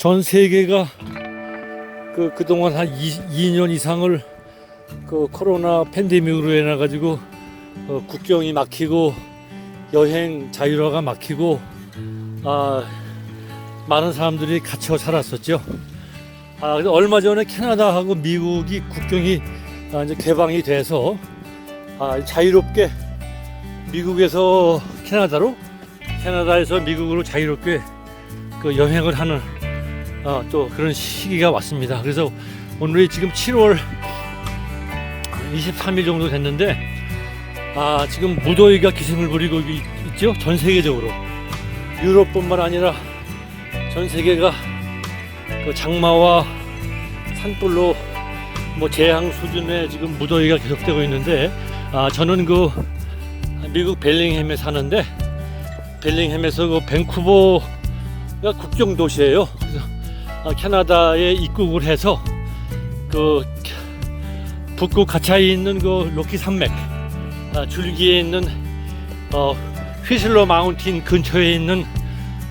전 세계가 그 그동안 한 2, 년 이상을 그 코로나 팬데믹으로 인해 가지고 어, 국경이 막히고 여행 자유화가 막히고 아 많은 사람들이 갇혀 살았었죠. 아 근데 얼마 전에 캐나다하고 미국이 국경이 아, 이제 개방이 돼서 아, 자유롭게 미국에서 캐나다로 캐나다에서 미국으로 자유롭게 그 여행을 하는 아, 또 그런 시기가 왔습니다. 그래서 오늘이 지금 7월 23일 정도 됐는데 아 지금 무더위가 기승을 부리고 있, 있죠 전 세계적으로 유럽뿐만 아니라 전 세계가 그 장마와 산불로 뭐 재앙 수준의 지금 무더위가 계속되고 있는데 아 저는 그 미국 벨링햄에 사는데 벨링햄에서 그 밴쿠버가 국경 도시예요. 그래서 아, 캐나다에 입국을 해서 그 북극 가차에 있는 그 로키 산맥 아, 줄기에 있는 어, 휘슬러 마운틴 근처에 있는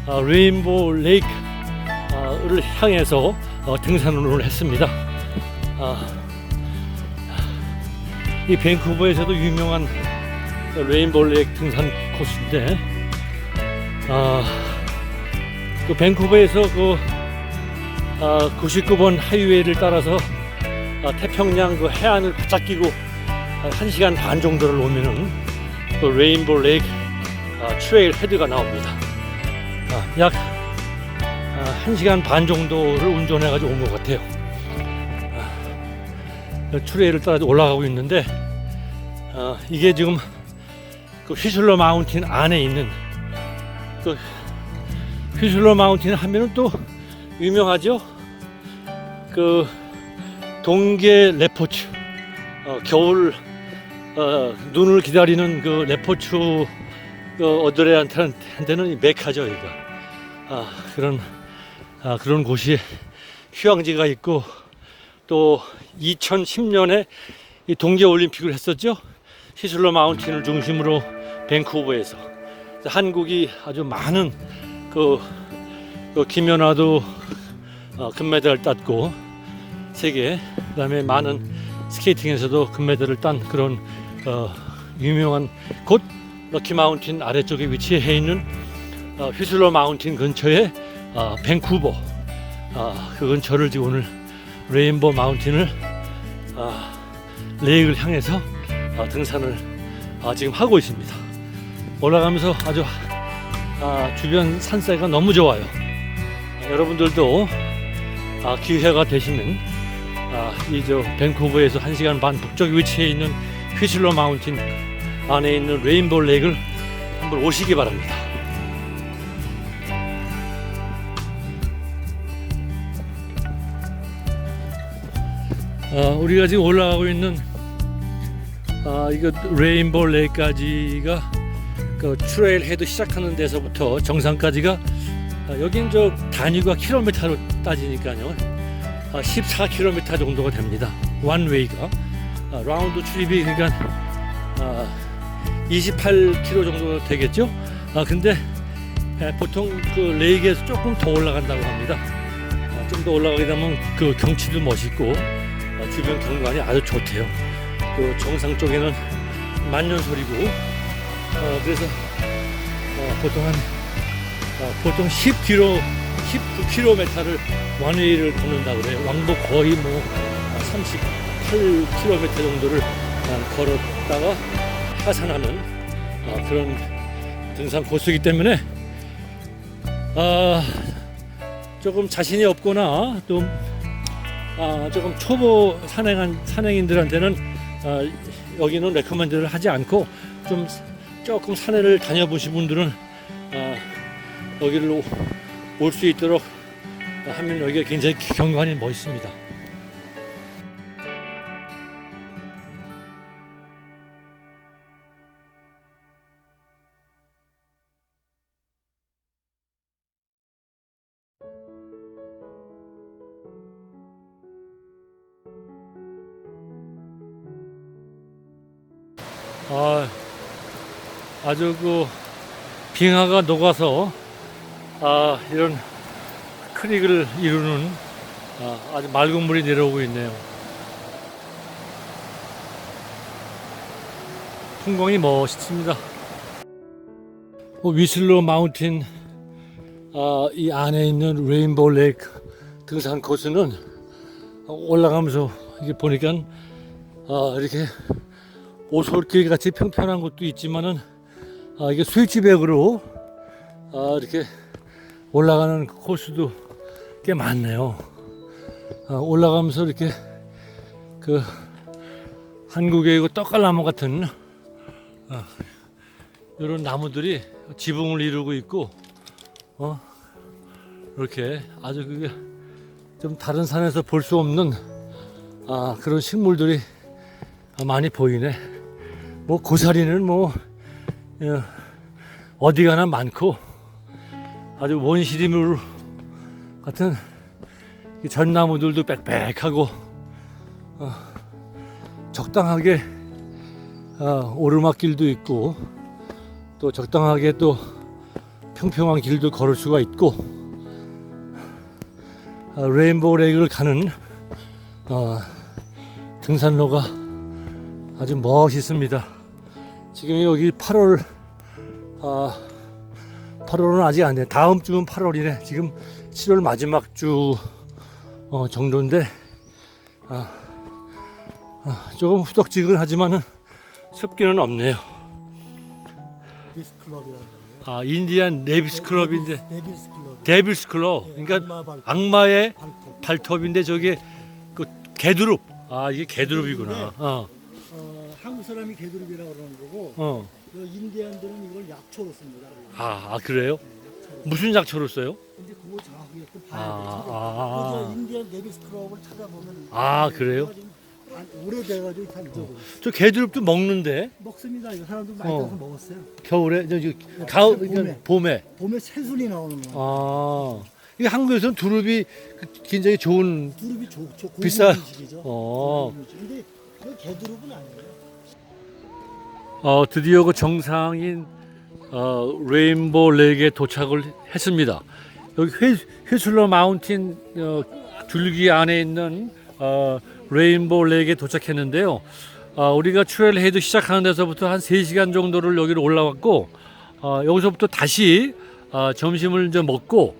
어, 레인보우 레이크를 향해서 어, 등산을 했습니다. 아, 이 밴쿠버에서도 유명한 레인보우 레이크 등산 코스인데 아, 그 밴쿠버에서 그 아, 99번 하이웨이를 따라서 아, 태평양 그 해안을 끼고 한 1시간 반 정도를 오면은 그 레인보우 레이크 아, 트레일 헤드가 나옵니다. 아, 약 아, 1시간 반 정도를 운전해 가지고 온 것 같아요. 아, 그 트레일을 따라 올라가고 있는데 아, 이게 지금 그 휘슬러 마운틴 안에 있는 그 휘슬러 마운틴 하면은 또 유명하죠. 그 동계 레포츠 어, 겨울 어, 눈을 기다리는 그 레포츠 그 어들한테는 이 메카죠 여기가 아, 그런 아, 그런 곳이 휴양지가 있고 또 2010년에 이 동계 올림픽을 했었죠? 히슬러 마운틴을 중심으로 밴쿠버에서 한국이 아주 많은 그, 그 김연아도 어, 금메달을 땄고 세계 그다음에 많은 스케이팅에서도 금메달을 딴 그런 어, 유명한 곳 럭키 마운틴 아래쪽에 위치해 있는 어, 휘슬러 마운틴 근처에 어, 밴쿠버 어, 그 근처를 지금 오늘 레인보 마운틴을 어, 레이크를 향해서 어, 등산을 어, 지금 하고 있습니다. 올라가면서 아주 아, 주변 산세가 너무 좋아요. 여러분들도 아, 기회가 되시면 아, 이저 밴쿠버에서 1시간 반 북쪽 위치해 있는 휘슬러 마운틴 안에 있는 레인보우 레이크를 한번 오시기 바랍니다. 아, 우리가 지금 올라가고 있는 아, 이거 레인보우 레이크까지가 그 트레일 헤드 시작하는 데서부터 정상까지가 아, 여긴 저 단위가 킬로미터로 따지니까요. 아, 14km 정도가 됩니다. 원웨이가 아, 라운드 출입이 그러니까 아, 28km 정도 되겠죠. 아 근데 에, 보통 그 레이크에서 조금 더 올라간다고 합니다. 아, 좀더 올라가게 되면 그 경치도 멋있고 아, 주변 경관이 아주 좋대요. 그 정상 쪽에는 만년소리고 어, 그래서 어, 보통 한 어, 보통 10km, 19km를 원웨이를 걷는다 그래요. 왕복 거의 뭐 38km 정도를 어, 걸었다가 하산하는 어, 그런 등산 코스이기 때문에 아, 조금 자신이 없거나 또 아, 조금 초보 산행한 산행인들한테는 아, 여기는 레코멘드를 하지 않고 좀 조금 산에를 다녀보신 분들은 아, 여기를 올수 있도록 하면 여기가 굉장히 경관이 멋있습니다. 아, 아주 그 빙하가 녹아서 아 이런 크릭을 이루는 아, 아주 맑은 물이 내려오고 있네요. 풍광이 멋있습니다. 뭐 위슬로 마운틴 아, 이 안에 있는 레인보우 레이크 등산 코스는 올라가면서 이게 보니까 아, 이렇게 오솔길 같이 평평한 곳도 있지만은 아, 이게 스위치백으로 아, 이렇게 올라가는 코스도 꽤 많네요. 아, 올라가면서 이렇게 그 한국의 그 떡갈나무 같은 아, 이런 나무들이 지붕을 이루고 있고 어 이렇게 아주 그게 좀 다른 산에서 볼 수 없는 아, 그런 식물들이 많이 보이네. 뭐 고사리는 뭐 어, 어디 가나 많고 아주 원시리물 같은 이 전나무들도 빽빽하고 어, 적당하게 어, 오르막길도 있고 또 적당하게 또 평평한 길도 걸을 수가 있고 어, 레인보우 레이크를 가는 어, 등산로가 아주 멋있습니다. 지금 여기 8월 아 8월은 아직 안 돼. 다음 주는 8월이네. 지금 7월 마지막 주 어, 정도인데 아, 아, 조금 후덕지근하지만은 습기는 없네요. 아 인디안 네비스 클럽인데. 데빌스 클럽. 그러니까 악마의 발톱. 발톱인데 저게 그 개두릅. 아 이게 개두릅이구나. 어, 어, 한국 사람이 개두릅이라고 그러는 거고 어. 그 인디안들은 이걸 약초로 씁니다. 아, 아 그래요? 무슨 약초를 써요? 근데 그거 정확하게 또 봐야 아, 돼. 아. 그래서 인디안 데비스 클럽을 찾아보면 아, 그래요? 지금 한- 오래돼가지고 다 잊어버렸어. 저 개두릅도 먹는데 먹습니다. 이 사람들 많이 어. 가서 먹었어요. 겨울에 저, 저 가을 봄에. 그러니까 봄에. 봄에 새순이 나오는 거. 아 이게 한국에서는 두릅이 그 굉장히 좋은 두릅이 좋, 좋 비싸- 음식이죠. 어. 고급 음식. 근데 그 개두릅은 아니에요. 어 드디어 그 정상인 어 레인보 렉에 도착을 했습니다. 여기 회, 회술러 마운틴 어, 줄기 안에 있는 어, 레인보 렉에 도착했는데요. 어, 우리가 트레일 헤드 시작하는 데서부터 한 3시간 정도를 여기로 올라왔고 어, 여기서부터 다시 어, 점심을 좀 먹고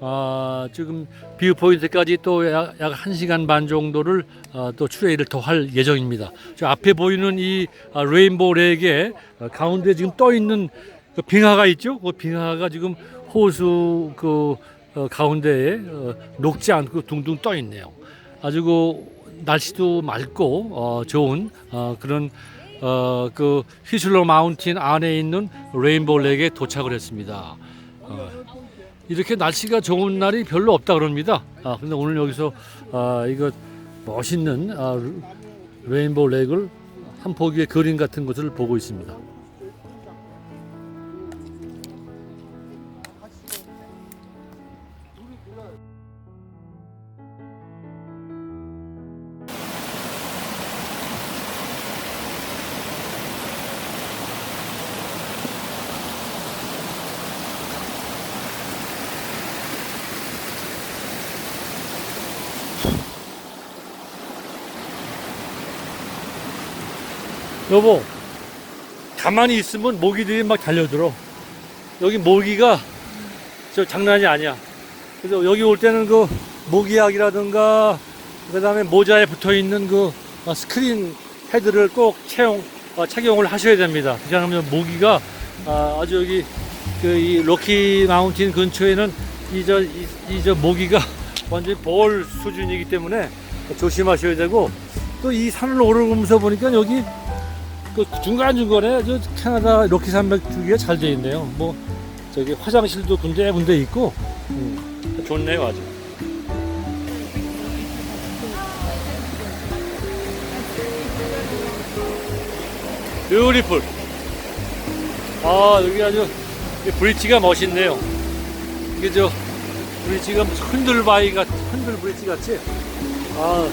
어, 지금 뷰 포인트까지 또약 약 1시간 반 정도를 어, 또 트레일을 더할 예정입니다. 저 앞에 보이는 이 아, 레인보우 렉에 어, 가운데 지금 떠 있는 그 빙하가 있죠. 그 빙하가 지금 호수 그 어, 가운데에 어, 녹지 않고 둥둥 떠 있네요. 아주 그 날씨도 맑고 어, 좋은 어, 그런 어, 그 휘슬러 마운틴 안에 있는 레인보우 렉에 도착을 했습니다. 어, 이렇게 날씨가 좋은 날이 별로 없다 그럽니다. 아, 근데 오늘 여기서 아, 이거 멋있는 아, 레인보우 렉을 한 포기의 그림 같은 것을 보고 있습니다. 여보, 가만히 있으면 모기들이 막 달려들어. 여기 모기가 저 장난이 아니야. 그래서 여기 올 때는 그 모기약이라든가 그 다음에 모자에 붙어 있는 그 어, 스크린 헤드를 꼭 채용 어, 착용을 하셔야 됩니다. 그렇지 않으면 모기가 아, 아주 여기 그 이 로키 마운틴 근처에는 이저 이저 모기가 완전히 볼 수준이기 때문에 조심하셔야 되고 또 이 산을 오르면서 보니까 여기 그 중간 중간에 저 캐나다 로키 산맥 주기가 잘 돼 있네요. 뭐 저기 화장실도 군데군데 있고 음, 좋네요 아주. 뷰티풀. 아 여기 아주 이 브릿지가 멋있네요. 이게 저 브릿지가 무슨 흔들 바위 같 흔들 브릿지 같이. 아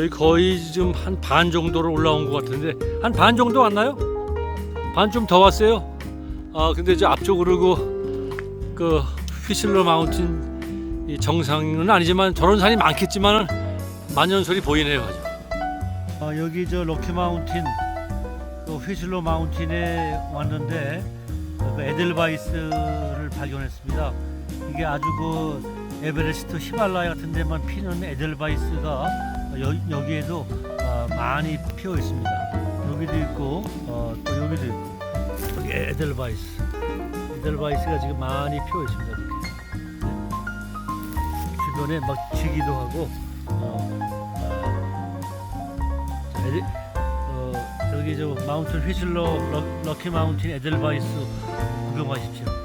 저희 거의 지금 한 반 정도로 올라온 것 같은데 한 반 정도 왔나요? 반 좀 더 왔어요. 아 근데 저 앞쪽으로 그, 그 휘슬러 마운틴 이 정상은 아니지만 저런 산이 많겠지만 만년설이 보이네요. 아주. 아, 여기 저 로키 마운틴 그 휘슬러 마운틴에 왔는데 그 에델바이스를 발견했습니다. 이게 아주 그 에베레스트 히말라야 같은 데만 피는 에델바이스가 여, 여기에도 어, 많이 피어 있습니다. 여기도 있고 어, 또 여기도 있고 여기 에델바이스 에델바이스가 지금 많이 피어 있습니다. 이렇게. 네. 주변에 막 지기도 하고 어, 어, 어, 여기 저 마운틴 휘슬러 럭, 럭키 마운틴 에델바이스 구경하십시오.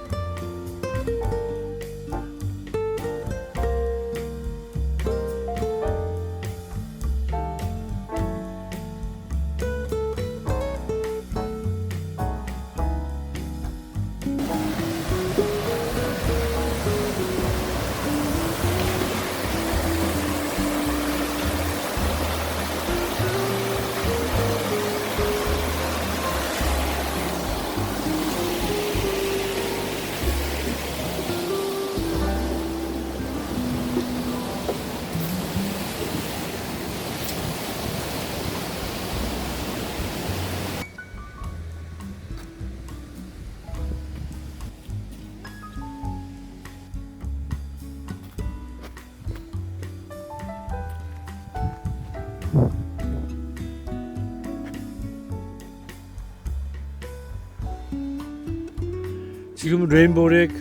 지금 레인보우렉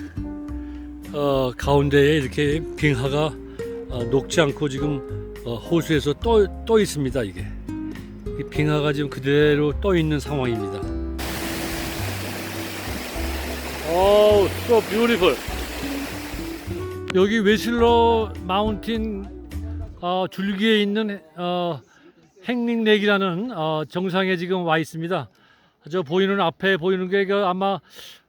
어, 가운데에 이렇게 빙하가 어, 녹지 않고 지금 어, 호수에서 떠, 떠 있습니다. 이게 이 빙하가 지금 그대로 떠 있는 상황입니다. 오, so beautiful. 여기 웨슬러 마운틴 어, 줄기에 있는 어, 행링렉이라는 어, 정상에 지금 와 있습니다. 저 보이는 앞에 보이는 게그 아마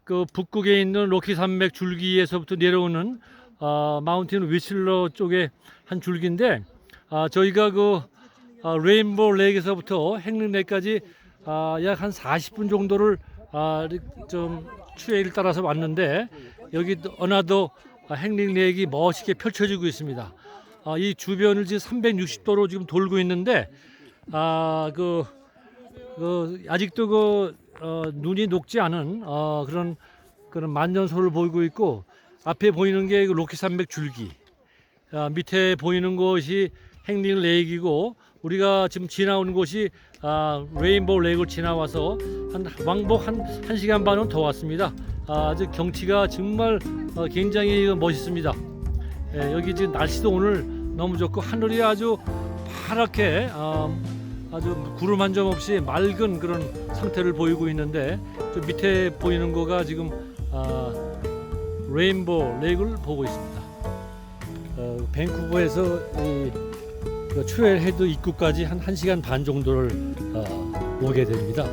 그 북극에 있는 로키 산맥 줄기에서부터 내려오는 어, 마운틴 위슬러 쪽의 한 줄기인데 아, 저희가 그 아, 레인보우 렉에서부터 행릉렉까지 아, 약한 40분 정도를 아, 좀 추에를 따라서 왔는데 여기 어나더 행릉렉이 멋있게 펼쳐지고 있습니다. 아, 이 주변을 지금 360도로 지금 돌고 있는데 아, 그, 그 아직도 그 어, 눈이 녹지 않은 어, 그런 그런 만년소를 보이고 있고 앞에 보이는 게그 로키 산맥 줄기 아, 밑에 보이는 것이 행링 레이크이고 우리가 지금 지나오는 곳이 아, 레인보우 레이크를 지나와서 한 왕복 한, 한 시간 반은 더 왔습니다. 아, 아주 경치가 정말 어, 굉장히 멋있습니다. 예, 여기 지금 날씨도 오늘 너무 좋고 하늘이 아주 파랗게 어, 아주 구름 한 점 없이 맑은 그런 상태를 보이고 있는데 저 밑에 보이는 거가 지금 아, 레인보우 레이크를 보고 있습니다. 어, 밴쿠버에서 이그 추엘 헤드 입구까지 한 1시간 반 정도를 어, 오게 됩니다.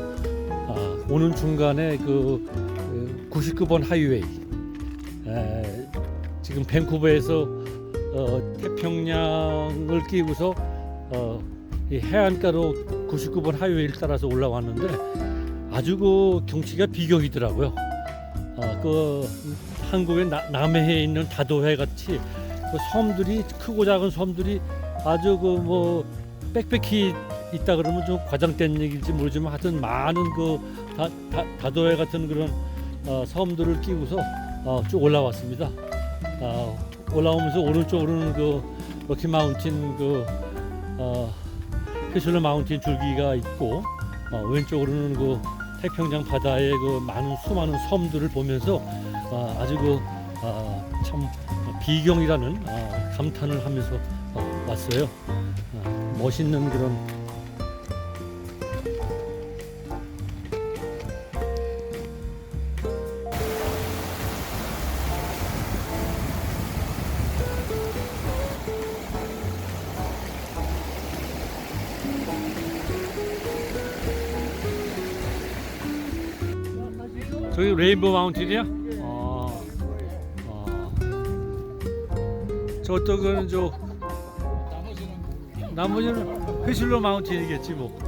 아, 오는 중간에 그, 그 99번 하이웨이 에, 지금 밴쿠버에서 어, 태평양을 끼고서 어, 이 해안가로 99번 하이웨이를 따라서 올라왔는데 아주 그 경치가 비격이더라고요. 아, 그 한국의 나- 남해에 있는 다도해 같이 그 섬들이 크고 작은 섬들이 아주 그 뭐 빽빽히 있다 그러면 좀 과장된 얘기일지 모르지만 하여튼 많은 그 다, 다, 다도해 같은 그런 어, 섬들을 끼고서 어, 쭉 올라왔습니다. 아, 올라오면서 오른쪽으로는 그 로키 마운틴 그 어, 피슬러 마운틴 줄기가 있고 어, 왼쪽으로는 그 태평양 바다의 그 많은 수많은 섬들을 보면서 어, 아주 그참 비경이라는 어, 감탄을 하면서 어, 왔어요. 어, 멋있는 그런 저기 레인보우 마운틴이야? 아, 아. 저쪽은 저 나머지는 휘슬러 마운틴이겠지 뭐.